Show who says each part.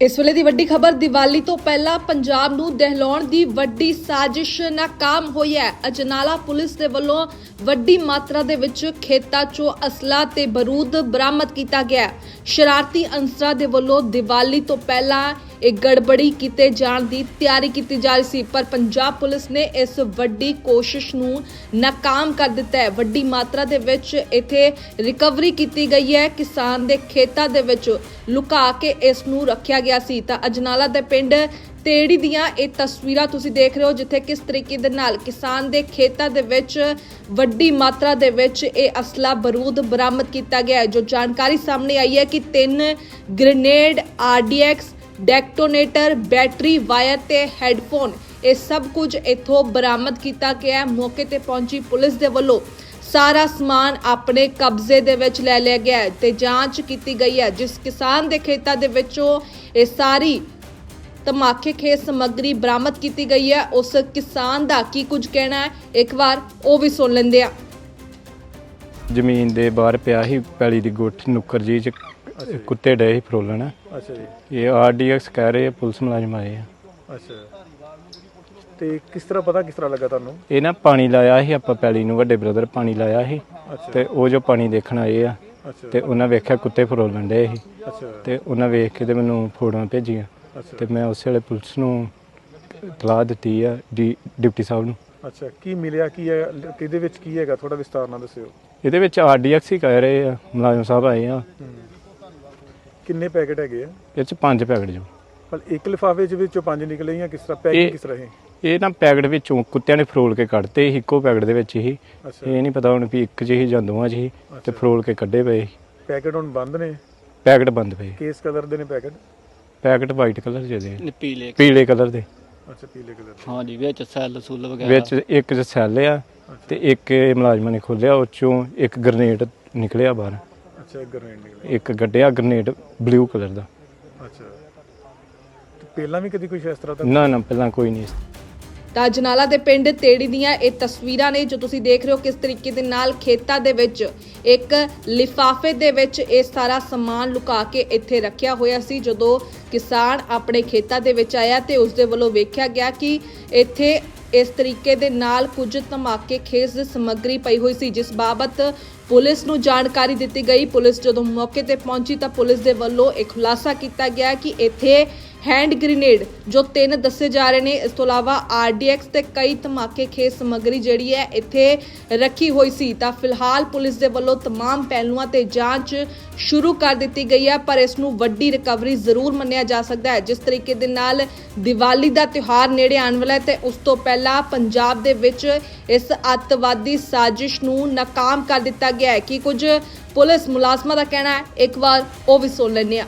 Speaker 1: ਇਸ ਵੇਲੇ ਦੀ ਵੱਡੀ ਖਬਰ, ਦੀਵਾਲੀ ਤੋਂ ਪਹਿਲਾਂ ਪੰਜਾਬ ਨੂੰ ਦਹਿਲਾਉਣ ਦੀ ਵੱਡੀ ਸਾਜ਼ਿਸ਼ ਨਾਕਾਮ ਹੋਈ ਹੈ। ਅਜਨਾਲਾ ਪੁਲਿਸ ਦੇ ਵੱਲੋਂ ਵੱਡੀ ਮਾਤਰਾ ਦੇ ਵਿੱਚ ਖੇਤਾਂ 'ਚੋਂ ਅਸਲਾ ਤੇ ਬਰੂਦ ਬਰਾਮਦ ਕੀਤਾ ਗਿਆ ਸ਼ਰਾਰਤੀ ਅੰਸਰਾਂ ਦੇ ਵੱਲੋਂ ਦੀਵਾਲੀ ਤੋਂ ਪਹਿਲਾਂ ਇਹ ਗੜਬੜੀ ਕੀਤੇ ਜਾਣ ਦੀ ਤਿਆਰੀ ਕੀਤੀ ਜਾ ਰਹੀ ਸੀ, ਪਰ ਪੰਜਾਬ ਪੁਲਿਸ ਨੇ ਇਸ ਵੱਡੀ ਕੋਸ਼ਿਸ਼ ਨੂੰ ਨਾਕਾਮ ਕਰ ਦਿੱਤਾ ਹੈ। ਵੱਡੀ ਮਾਤਰਾ ਦੇ ਵਿੱਚ ਇੱਥੇ ਰਿਕਵਰੀ ਕੀਤੀ ਗਈ ਹੈ। ਕਿਸਾਨ ਦੇ ਖੇਤਾਂ ਦੇ ਵਿੱਚ ਲੁਕਾ ਕੇ ਇਸ ਨੂੰ ਰੱਖਿਆ ਗਿਆ ਸੀ। ਤਾਂ ਅਜਨਾਲਾ ਦੇ ਪਿੰਡ ਤੇੜੀ ਦੀਆਂ ਇਹ ਤਸਵੀਰਾਂ ਤੁਸੀਂ ਦੇਖ ਰਹੇ ਹੋ, ਜਿੱਥੇ ਕਿਸ ਤਰੀਕੇ ਦੇ ਨਾਲ ਕਿਸਾਨ ਦੇ ਖੇਤਾਂ ਦੇ ਵਿੱਚ ਵੱਡੀ ਮਾਤਰਾ ਦੇ ਵਿੱਚ ਇਹ ਅਸਲਾ ਬਰੂਦ ਬਰਾਮਦ ਕੀਤਾ ਗਿਆ ਹੈ। ਜੋ ਜਾਣਕਾਰੀ ਸਾਹਮਣੇ ਆਈ ਹੈ ਕਿ ਤਿੰਨ grenade RDX detonator, battery, wire ਤੇ ਹੈੱਡਫੋਨ। ਇਹ ਸਭ ਕੁਝ ਇੱਥੋਂ ਬਰਾਮਦ ਕੀਤਾ ਗਿਆ ਹੈ। ਮੌਕੇ ਤੇ ਪਹੁੰਚੀ ਪੁਲਿਸ ਦੇ ਵੱਲੋਂ ਸਾਰਾ ਸਮਾਨ ਆਪਣੇ ਕਬਜ਼ੇ ਦੇ ਵਿੱਚ ਲੈ ਲਿਆ ਗਿਆ ਹੈ ਤੇ ਜਾਂਚ ਕੀਤੀ ਗਈ ਹੈ, ਜਿਸ ਕਿਸਾਨ ਦੇ ਖੇਤਾਂ ਦੇ ਵਿੱਚੋਂ ਇਹ ਸਾਰੀ ਧਮਾਕੇ ਖੇਤ ਸਮੱਗਰੀ ਬਰਾਮਦ ਕੀਤੀ ਗਈ ਹੈ। ਉਸ ਕਿਸਾਨ ਦਾ ਕੀ ਕੁਝ ਕਹਿਣਾ ਹੈ? ਇੱਕ ਵਾਰ ਉਹ ਵੀ ਸੁਣ ਲੈਂਦੇ ਆ
Speaker 2: ਜ਼ਮੀਨ ਦੇ ਬਾਹਰ ਪਿਆ ਸੀ, ਪੈਲੀ ਦੀ ਗੁੱਠ ਨੁੱਕਰ ਜੀ ਚ ਕੁੱਤੇ ਡਏ ਸੀ ਫਰੋਲਣ।
Speaker 3: ਅੱਛਾ ਜੀ।
Speaker 2: ਇਹ ਆਰਡੀਐਕਸ ਕਹਿ ਰਹੇ ਆ ਪੁਲਿਸ ਮੁਲਾਜ਼ਮ ਆਏ ਆ।
Speaker 3: ਅੱਛਾ। ਤੇ ਕਿਸ ਤਰ੍ਹਾਂ ਪਤਾ ਕਿਸ ਤਰ੍ਹਾਂ ਲੱਗਾ ਤੁਹਾਨੂੰ?
Speaker 2: ਇਹ ਨਾ ਪਾਣੀ ਲਾਇਆ ਸੀ ਆਪਾਂ ਪੈਲੀ ਨੂੰ ਵੱਡੇ ਬ੍ਰਦਰ ਪਾਣੀ ਲਾਇਆ ਸੀ।
Speaker 3: ਅੱਛਾ।
Speaker 2: ਤੇ ਉਹ ਜੋ ਪਾਣੀ ਦੇਖਣ ਆਏ ਆ
Speaker 3: ਅੱਛਾ।
Speaker 2: ਤੇ ਉਹਨਾਂ ਵੇਖਿਆ ਕੁੱਤੇ ਫਰੋਲਣ ਡਏ ਸੀ।
Speaker 3: ਅੱਛਾ।
Speaker 2: ਤੇ ਉਹਨਾਂ ਵੇਖ ਕੇ ਤੇ ਮੈਨੂੰ ਫੋਟੋਆਂ ਭੇਜੀਆਂ।
Speaker 3: ਅੱਛਾ।
Speaker 2: ਤੇ ਮੈਂ ਉਸੇ ਵੇਲੇ ਪੁਲਿਸ ਨੂੰ ਇਤਲਾਹ ਦਿੱਤੀ ਆ ਡੀ ਡਿਪਟੀ ਸਾਹਿਬ ਨੂੰ।
Speaker 3: ਅੱਛਾ ਕੀ ਮਿਲਿਆ ਕੀ ਹੈ ਕਿਹਦੇ ਵਿੱਚ ਕੀ ਹੈਗਾ? ਥੋੜਾ ਵਿਸਤਾਰ ਨਾਲ ਦੱਸਿਓ।
Speaker 2: ਇਹਦੇ ਵਿੱਚ ਆਰਡੀਐਕਸ ਹੀ ਕਹਿ ਰਹੇ ਆ ਮੁਲਾਜ਼ਮ ਸਾਹਿਬ ਆਏ ਆ।
Speaker 3: ਕਿੰਨੇ ਪੈਕੇਟ ਹੈਗੇ ਆ?
Speaker 2: ਇਹ ਚ ਪੰਜ ਪੈਕਟ ਜੋ।
Speaker 3: ਪਰ ਇੱਕ ਲਿਫਾਫੇ ਚ ਵਿੱਚੋਂ ਪੰਜ ਨਿਕਲੇ ਜਾਂ ਕਿਸ ਤਰ੍ਹਾਂ
Speaker 2: ਇਹ-
Speaker 3: ਪੈਕਿੰਗ ਕਿਸ ਤਰ੍ਹਾਂ ਹੈ
Speaker 2: ਇਹ ਨਾ ਪੈਕਟ ਵਿੱਚੋਂ ਕੁੱਤਿਆਂ ਨੇ ਫਰੋਲ ਕੇ ਕੱਢਤੇ ਸੀ ਇੱਕੋ ਪੈਕਟ ਦੇ ਵਿੱਚ ਹੀ
Speaker 3: ਅੱਛਾ।
Speaker 2: ਇਹ ਨਹੀਂ ਪਤਾ ਹੁਣ ਵੀ ਇੱਕ 'ਚ ਹੀ ਜਾਂ ਦੋਵਾਂ 'ਚ ਹੀ ਤੇ ਫਰੋਲ ਕੇ ਕੱਢੇ ਪਏ ਸੀ।
Speaker 3: ਪੈਕੇਟ ਹੁਣ ਬੰਦ ਨੇ?
Speaker 2: ਪੈਕਟ ਬੰਦ ਪਏ
Speaker 3: ਕੇਸ ਕਲਰ ਦੇ ਨੇ ਪੈਕੇਟ?
Speaker 2: ਪੈਕਟ ਵਾਈਟ ਕਲਰ ਦੇ ਦੇ।
Speaker 4: ਨੇ ਪੀਲੇ
Speaker 2: ਪੀਲੇ ਕਲਰ ਦੇ।
Speaker 3: ਅੱਛਾ ਪੀਲੇ ਕਲਰ
Speaker 4: ਹਾਂਜੀ ਵਿੱਚ ਸੈੱਲ ਸੁੱਲ ਵਗੈਰਾ।
Speaker 2: ਵਿੱਚ ਇੱਕ 'ਚ ਸੈੱਲ ਆ ਤੇ ਇੱਕ ਇਹ ਮੁਲਾਜ਼ਮਾਂ ਨੇ ਖੋਲਿਆ ਉਹ 'ਚੋਂ ਇੱਕ ਗ੍ਰਨੇਡ ਨਿਕਲਿਆ ਬਾਹਰ।
Speaker 3: ਅੱਛਾ ਇੱਕ
Speaker 2: ਗੱਡਿਆ ਗ੍ਰਨੇਡ ਬਲੂ ਕਲਰ ਦਾ।
Speaker 3: ਅੱਛਾ। ਤੇ ਪਹਿਲਾਂ ਵੀ ਕਦੀ ਕੁਝ ਇਸ ਤਰ੍ਹਾਂ ਦਾ
Speaker 2: ਨਾ ਨਾ ਪਹਿਲਾਂ ਕੋਈ ਨਹੀਂ।
Speaker 1: ਤਾਂ ਅਜਨਾਲਾ ਦੇ ਪਿੰਡ ਤੇੜੀ ਦੀਆਂ ਇਹ ਤਸਵੀਰਾਂ ਨੇ ਜੋ ਤੁਸੀਂ ਦੇਖ ਰਹੇ ਹੋ ਕਿਸ ਤਰੀਕੇ ਦੇ ਨਾਲ ਖੇਤਾਂ ਦੇ ਵਿੱਚ ਇੱਕ ਲਿਫਾਫੇ ਦੇ ਵਿੱਚ ਇਹ ਸਾਰਾ ਸਮਾਨ ਲੁਕਾ ਕੇ ਇੱਥੇ ਰੱਖਿਆ ਹੋਇਆ ਸੀ। ਜਦੋਂ ਕਿਸਾਨ ਆਪਣੇ ਖੇਤਾਂ ਦੇ ਵਿੱਚ ਆਇਆ ਤੇ ਉਸ ਦੇ ਵੱਲੋਂ ਵੇਖਿਆ ਗਿਆ ਕਿ ਇੱਥੇ ਇਸ ਤਰੀਕੇ ਦੇ ਨਾਲ ਕੁਝ ਧਮਾਕੇ ਖੇਸ ਦੀ ਸਮੱਗਰੀ ਪਈ ਹੋਈ ਸੀ ਜਿਸ ਬਾਬਤ ਪੁਲਿਸ ਨੂੰ ਜਾਣਕਾਰੀ ਦਿੱਤੀ ਗਈ। ਪੁਲਿਸ ਜਦੋਂ ਮੌਕੇ ਤੇ ਪਹੁੰਚੀ ਤਾਂ ਪੁਲਿਸ ਦੇ ਵੱਲੋਂ ਇਹ ਖੁਲਾਸਾ ਕੀਤਾ ਗਿਆ ਕਿ ਇੱਥੇ ਹੈਂਡ ਗ੍ਰੇਨੇਡ ਜੋ ਤਿੰਨ ਦੱਸੇ ਜਾ ਰਹੇ ਨੇ ਇਸ ਤੋਂ ਇਲਾਵਾ ਆਰਡੀਐਕਸ ਤੇ ਕਈ ਧਮਾਕੇ ਖੇਸ ਸਮੱਗਰੀ ਜਿਹੜੀ ਹੈ ਇੱਥੇ ਰੱਖੀ ਹੋਈ ਸੀ ਤਾਂ ਫਿਲਹਾਲ ਪੁਲਿਸ ਦੇ ਵੱਲੋਂ तमाम ਪਹਿਲੂਆਂ ਤੇ ਜਾਂਚ ਸ਼ੁਰੂ ਕਰ ਦਿੱਤੀ ਗਈ ਹੈ ਪਰ ਇਸ ਨੂੰ ਵੱਡੀ ਰਿਕਵਰੀ ਜ਼ਰੂਰ ਮੰਨਿਆ ਜਾ ਸਕਦਾ ਹੈ ਜਿਸ ਤਰੀਕੇ ਦੇ ਨਾਲ ਦੀਵਾਲੀ ਦਾ ਤਿਉਹਾਰ ਨੇੜੇ ਆਉਣ ਵਾਲਾ ਹੈ ਤੇ ਉਸ ਤੋਂ ਪਹਿਲਾਂ ਪੰਜਾਬ ਦੇ ਵਿੱਚ ਇਸ ਅੱਤਵਾਦੀ ਸਾਜ਼ਿਸ਼ ਨੂੰ ਨਾਕਾਮ ਕਰ ਦਿੱਤਾ ਗਿਆ ਹੈ ਕਿ ਕੁਝ ਪੁਲਿਸ ਮੁਲਾਜ਼ਮਾਂ ਦਾ ਕਹਿਣਾ ਹੈ ਇੱਕ ਵਾਰ ਉਹ ਵੀ ਸੁਣ ਲੈਂਦੇ ਹਾਂ